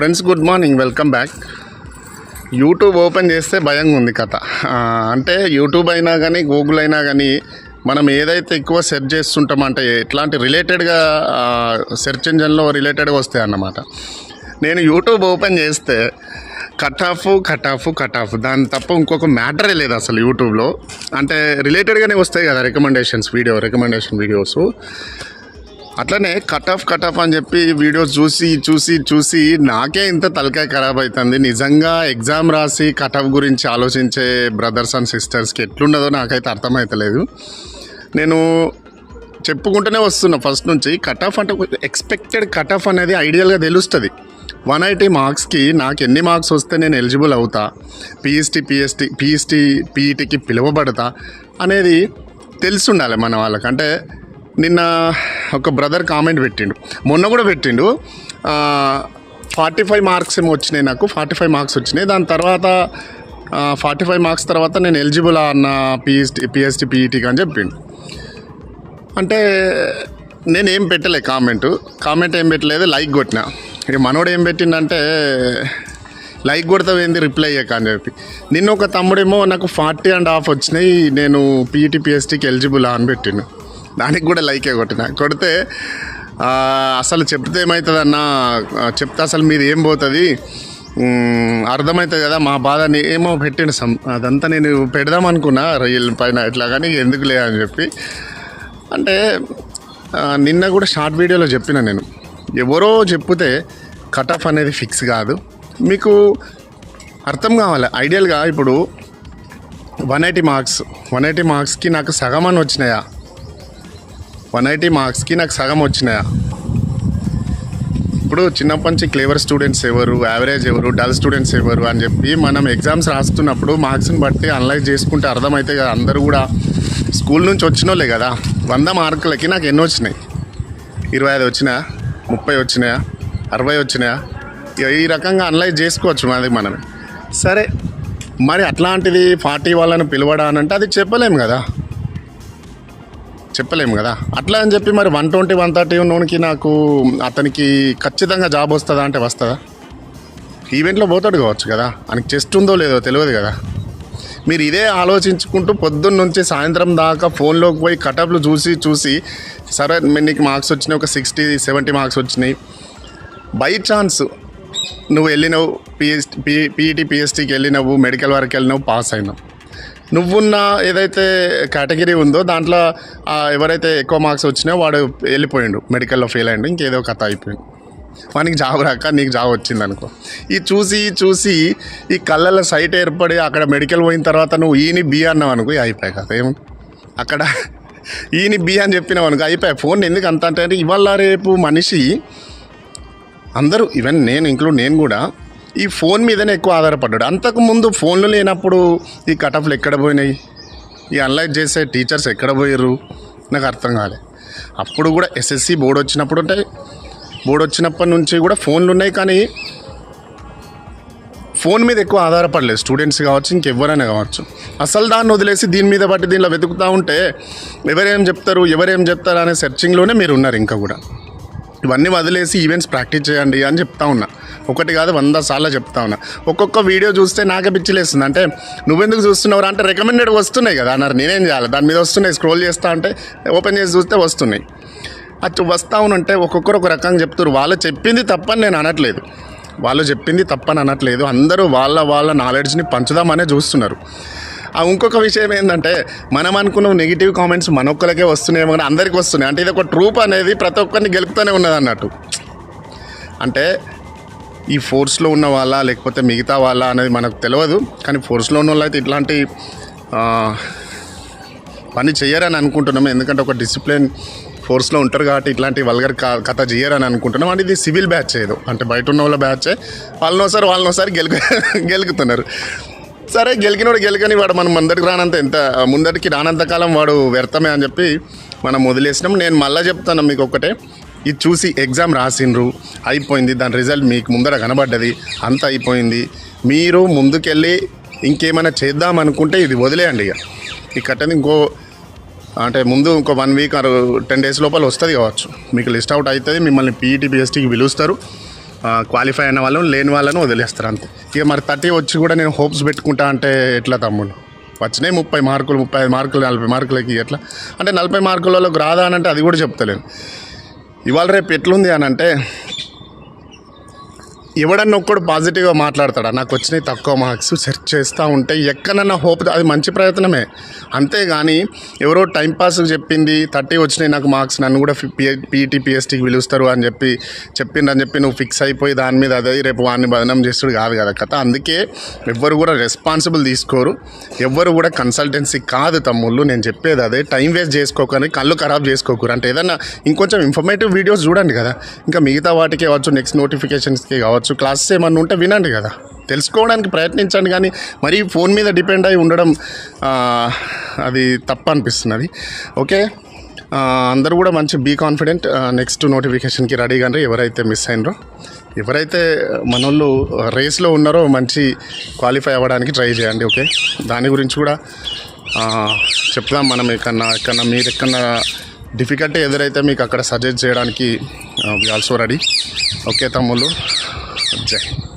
Friends good morning. Welcome back. YouTube open చేస్తే భయంగా ఉంది కథ అంటే యూట్యూబ్ అయినా కానీ గూగుల్ అయినా కానీ మనం ఏదైతే ఎక్కువ సెర్చ్ చేస్తుంటామో అంటే ఎట్లాంటి రిలేటెడ్గా సెర్చ్ ఇంజన్లో రిలేటెడ్గా వస్తాయి అన్నమాట. నేను యూట్యూబ్ ఓపెన్ చేస్తే cut off cut off cut off. దాని తప్ప ఇంకొక మ్యాటరే లేదు అసలు యూట్యూబ్లో. అంటే రిలేటెడ్గానే వస్తాయి కదా రికమెండేషన్స్ వీడియో రికమెండేషన్ వీడియోస్. అట్లనే కట్ ఆఫ్ కట్ ఆఫ్ అని చెప్పి వీడియోస్ చూసి చూసి చూసి నాకే ఇంత తలకాయ ఖరాబ్ అవుతుంది నిజంగా ఎగ్జామ్ రాసి కట్ ఆఫ్ గురించి ఆలోచించే బ్రదర్స్ అండ్ సిస్టర్స్కి ఎట్లుండదో నాకైతే అర్థమవుతలేదు నేను చెప్పుకుంటూనే వస్తున్నా ఫస్ట్ నుంచి. కట్ ఆఫ్ అంటే ఎక్స్పెక్టెడ్ కట్ ఆఫ్ అనేది ఐడియల్గా తెలుస్తుంది. వన్ ఐటీ మార్క్స్కి నాకు ఎన్ని మార్క్స్ వస్తే నేను ఎలిజిబుల్ అవుతా? పిఎస్టీ పిఎస్టీ పిఎస్టీ పీఈటీకి పిలువబడతా? అనేది తెలిసి ఉండాలి మన వాళ్ళకి. అంటే నిన్న ఒక బ్రదర్ కామెంట్ పెట్టిండు. మొన్న కూడా పెట్టిండు. ఫార్టీ ఫైవ్ మార్క్స్ ఏమో వచ్చినాయి నాకు. ఫార్టీ ఫైవ్ మార్క్స్ వచ్చినాయి. దాని తర్వాత ఫార్టీ ఫైవ్ మార్క్స్ తర్వాత నేను ఎలిజిబుల్ అన్న పిఎస్టీ పిఎస్టీ పీఈటీకి అని చెప్పిండు. అంటే నేను ఏం పెట్టలే కామెంట్. కామెంట్ ఏం పెట్టలేదు లైక్ కొట్టిన. ఇక మనోడు ఏం పెట్టిండంటే లైక్ కొడతావేంది రిప్లై అయ్యాక అని చెప్పి. నిన్న ఒక తమ్ముడేమో నాకు ఫార్టీ అండ్ హాఫ్ వచ్చినాయి. నేను పీఈటీ పిఎస్టీకి ఎలిజిబుల్ అని పెట్టిండు. దానికి కూడా లైకే కొట్టిన. కొడితే అసలు చెప్తే ఏమవుతుంది అన్న చెప్తే అసలు మీది ఏం పోతుంది? అర్థమవుతుంది కదా మా బాధని ఏమో పెట్టిన సం అదంతా నేను పెడదాం అనుకున్నా రీల్ పైన ఇట్లా కానీ ఎందుకులే అని చెప్పి. అంటే నిన్న కూడా షార్ట్ వీడియోలో చెప్పిన నేను. ఎవరో చెప్తే కట్ ఆఫ్ అనేది ఫిక్స్ కాదు. మీకు అర్థం కావాలి ఐడియల్గా ఇప్పుడు one eighty marks one eighty మార్క్స్కి నాకు సగం అని వచ్చినాయా? వన్ ఎయిటీ మార్క్స్కి నాకు సగం వచ్చినాయా? ఇప్పుడు చిన్నప్పటి నుంచి క్లేవర్ స్టూడెంట్స్ ఎవరు యావరేజ్ ఎవరు డల్ స్టూడెంట్స్ ఎవరు అని చెప్పి మనం ఎగ్జామ్స్ రాస్తున్నప్పుడు మార్క్స్ని బట్టి అనలైజ్ చేసుకుంటే అర్థమైతే కదా అందరూ కూడా స్కూల్ నుంచి వచ్చినోళ్ళే కదా. వంద మార్కులకి నాకు ఎన్ని వచ్చినాయి? ఇరవై ఐదు వచ్చినాయా? ముప్పై వచ్చినాయా? అరవై వచ్చినాయా? ఇక ఈ రకంగా అనలైజ్ చేసుకోవచ్చు మనది మనం. సరే మరి అట్లాంటిది ఫార్టీ వాళ్ళని పిలవడా అని అంటే అది చెప్పలేము కదా. చెప్పలేము కదా. అట్లా అని చెప్పి మరి వన్ ట్వంటీ వన్ థర్టీ ఉన్నోనికి నాకు అతనికి ఖచ్చితంగా జాబ్ వస్తుందా అంటే వస్తుందా? ఈవెంట్లో పోతాడు కావచ్చు కదా. ఆయనకి చెస్ట్ ఉందో లేదో తెలియదు కదా. మీరు ఇదే ఆలోచించుకుంటూ పొద్దున్న నుంచి సాయంత్రం దాకా ఫోన్లోకి పోయి కటప్లు చూసి చూసి సరే మీ- నీకు మార్క్స్ వచ్చినాయి ఒక సిక్స్టీ సెవెంటీ మార్క్స్ వచ్చినాయి. బై ఛాన్స్ నువ్వు వెళ్ళినావు పిఎస్ పీ పీఈటీ పిఎస్టీకి వెళ్ళినావు మెడికల్ వరకు వెళ్ళినావు పాస్ అయినావు. నువ్వున్న ఏదైతే కేటగిరీ ఉందో దాంట్లో ఎవరైతే ఎక్కువ మార్క్స్ వచ్చినా వాడు వెళ్ళిపోయిండు. మెడికల్లో ఫెయిల్ అయ్యిండు ఇంకేదో కథ అయిపోయింది. వానికి జాబ్ రాక నీకు జాబ్ వచ్చింది అనుకో. ఈ చూసి చూసి ఈ కళ్ళల్లో సైట్ ఏర్పడి అక్కడ మెడికల్ పోయిన తర్వాత నువ్వు ఈని బి అన్నావు అనుకో అయిపోయాయి కదా ఏమి. అక్కడ ఈని బి అని చెప్పినావు అనుకో అయిపోయాయి. ఫోన్ ఎందుకు అంత అంటే ఇవాళ రేపు మనిషి అందరూ ఈవెన్ నేను ఇంక్లూడ్ నేను కూడా ఈ ఫోన్ మీదనే ఎక్కువ ఆధారపడ్డాడు. అంతకు ముందు ఫోన్లు లేనప్పుడు ఈ కటఫ్లు ఎక్కడ పోయినాయి? ఈ అనలైజ్ చేసే టీచర్స్ ఎక్కడ పోయారు నాకు అర్థం కాలే. అప్పుడు కూడా ఎస్ఎస్సి బోర్డు వచ్చినప్పుడు ఉంటాయి. బోర్డు వచ్చినప్పటి నుంచి కూడా ఫోన్లు ఉన్నాయి కానీ ఫోన్ మీద ఎక్కువ ఆధారపడలేదు. స్టూడెంట్స్ కావచ్చు ఇంకెవరైనా కావచ్చు. అసలు దాన్ని వదిలేసి దీని మీద బట్టి దీనిలో వెతుకుతూ ఉంటే ఎవరేం చెప్తారు ఎవరేం చెప్తారు అనే సెర్చింగ్లోనే మీరు ఉన్నారు ఇంకా కూడా. ఇవన్నీ వదిలేసి ఈవెంట్స్ ప్రాక్టీస్ చేయండి అని చెప్తా ఉన్నా. ఒకటి కాదు వంద సార్లు చెప్తా ఉన్నా. ఒక్కొక్క వీడియో చూస్తే నాకే పిచ్చిలేస్తుంది అంటే నువ్వెందుకు చూస్తున్నావు అంటే రికమెండెడ్ వస్తున్నాయి కదా అన్నారు. నేనేం చేయాలి? దాని మీద వస్తున్నాయి. స్క్రోల్ చేస్తా అంటే ఓపెన్ చేసి చూస్తే వస్తున్నాయి. అటు వస్తా ఉనంటే ఒక్కొక్కరు ఒక రకంగా చెప్తారు వాళ్ళు చెప్పింది తప్పని నేను అనట్లేదు. వాళ్ళు చెప్పింది తప్పని అనట్లేదు. అందరూ వాళ్ళ వాళ్ళ నాలెడ్జ్ని పంచుదామనే చూస్తున్నారు. ఇంకొక విషయం ఏంటంటే మనం అనుకున్న నెగిటివ్ కామెంట్స్ మన ఒక్కరికే వస్తున్నాయేమో కానీ అందరికీ వస్తున్నాయి. అంటే ఇది ఒక ట్రూప్ అనేది ప్రతి ఒక్కరిని గెలుపుతూనే ఉన్నది అన్నట్టు. అంటే ఈ ఫోర్స్లో ఉన్న వాళ్ళ లేకపోతే మిగతా వాళ్ళ అనేది మనకు తెలియదు కానీ ఫోర్స్లో ఉన్న వాళ్ళు అయితే ఇట్లాంటి పని చేయరని అనుకుంటున్నాము. ఎందుకంటే ఒక డిసిప్లిన్ ఫోర్స్లో ఉంటారు కాబట్టి ఇట్లాంటి వల్గర్ క- కథ చేయరని అనుకుంటున్నాం. అంటే ఇది సివిల్ బ్యాచ్ ఏదో. అంటే బయట ఉన్న వాళ్ళ బ్యాచే వాళ్ళనోసారి వాళ్ళనోసారి గెలుకు గెలుకుతున్నారు సరే గెలికినోడు గెలికని వాడు మనం ముందరికి రానంత ఎంత ముందరికి రానంత కాలం వాడు వ్యర్థమే అని చెప్పి మనం వదిలేసినాం. నేను మళ్ళీ చెప్తాను మీకు ఒక్కటే. ఇది చూసి ఎగ్జామ్ రాసిండ్రు అయిపోయింది. దాని రిజల్ట్ మీకు ముందర కనబడ్డది అంత అయిపోయింది. మీరు ముందుకెళ్ళి ఇంకేమైనా చేద్దాం అనుకుంటే ఇది వదిలేయండి ఇక. ఈ కట్టని ఇంకో అంటే ముందు ఇంకో one week or ten days లోపల వస్తుంది కావచ్చు. మీకు లిస్ట్ అవుట్ అవుతుంది మిమ్మల్ని పీఈటీ పిఎస్టీకి పిలుస్తారు. క్వాలిఫై అయిన వాళ్ళను లేని వాళ్ళను వదిలేస్తారు అంతే. ఇక మరి థర్టీ వచ్చి కూడా నేను హోప్స్ పెట్టుకుంటా అంటే ఎట్లా తమ్ముడు? వచ్చినాయి ముప్పై మార్కులు ముప్పై ఐదు మార్కులు నలభై మార్కులకి ఎట్లా? అంటే నలభై మార్కులలోకి రాదా అని అంటే అది కూడా చెప్తలేను. ఇవాళ రేపు ఎట్లుంది అని అంటే ఎవడన్నా ఒక్కడు పాజిటివ్గా మాట్లాడతాడా? నాకు వచ్చినాయి తక్కువ మార్క్స్ సెర్చ్ చేస్తూ ఉంటే ఎక్కడన్నా హోప్ అది మంచి ప్రయత్నమే. అంతేగాని ఎవరో టైంపాస్ చెప్పింది థర్టీ వచ్చినాయి నాకు మార్క్స్ నన్ను కూడా పీఈటీ పిఎస్టీకి పిలుస్తారు అని చెప్పి చెప్పిండ్రని చెప్పి నువ్వు ఫిక్స్ అయిపోయి దాని మీద అదే రేపు వాడిని బదనం చేస్తుడు కాదు కదా కథ. అందుకే ఎవ్వరు కూడా రెస్పాన్సిబుల్ తీసుకోరు. ఎవ్వరు కూడా కన్సల్టెన్సీ కాదు తమ్ముళ్ళు. నేను చెప్పేది అదే. టైం వేస్ట్ చేసుకోకని కళ్ళు ఖరాబ్ చేసుకోకూరు అంటే ఏదన్నా ఇంకొంచెం ఇన్ఫర్మేటివ్ వీడియోస్ చూడండి కదా. ఇంకా మిగతా వాటికి కావచ్చు నెక్స్ట్ నోటిఫికేషన్స్కి కావచ్చు. క్లాసెస్ ఏమన్నా ఉంటే వినండి కదా. తెలుసుకోవడానికి ప్రయత్నించండి కానీ మరీ ఫోన్ మీద డిపెండ్ అయి ఉండడం అది తప్పు అనిపిస్తున్నది ఓకే అందరూ కూడా మంచి బీ కాన్ఫిడెంట్ నెక్స్ట్ నోటిఫికేషన్కి రెడీ కానీ ఎవరైతే మిస్ అయినరో ఎవరైతే మనోళ్ళు రేస్లో ఉన్నారో మంచి క్వాలిఫై అవ్వడానికి ట్రై చేయండి ఓకే? దాని గురించి కూడా చెప్దాం మనం ఎక్కడన్నా ఎక్కడన్నా మీరు ఎక్కడన్నా డిఫికల్టీ ఎదురైతే మీకు అక్కడ సజెస్ట్ చేయడానికి ఆల్సో రెడీ ఓకే తమ్ముళ్ళు? check it.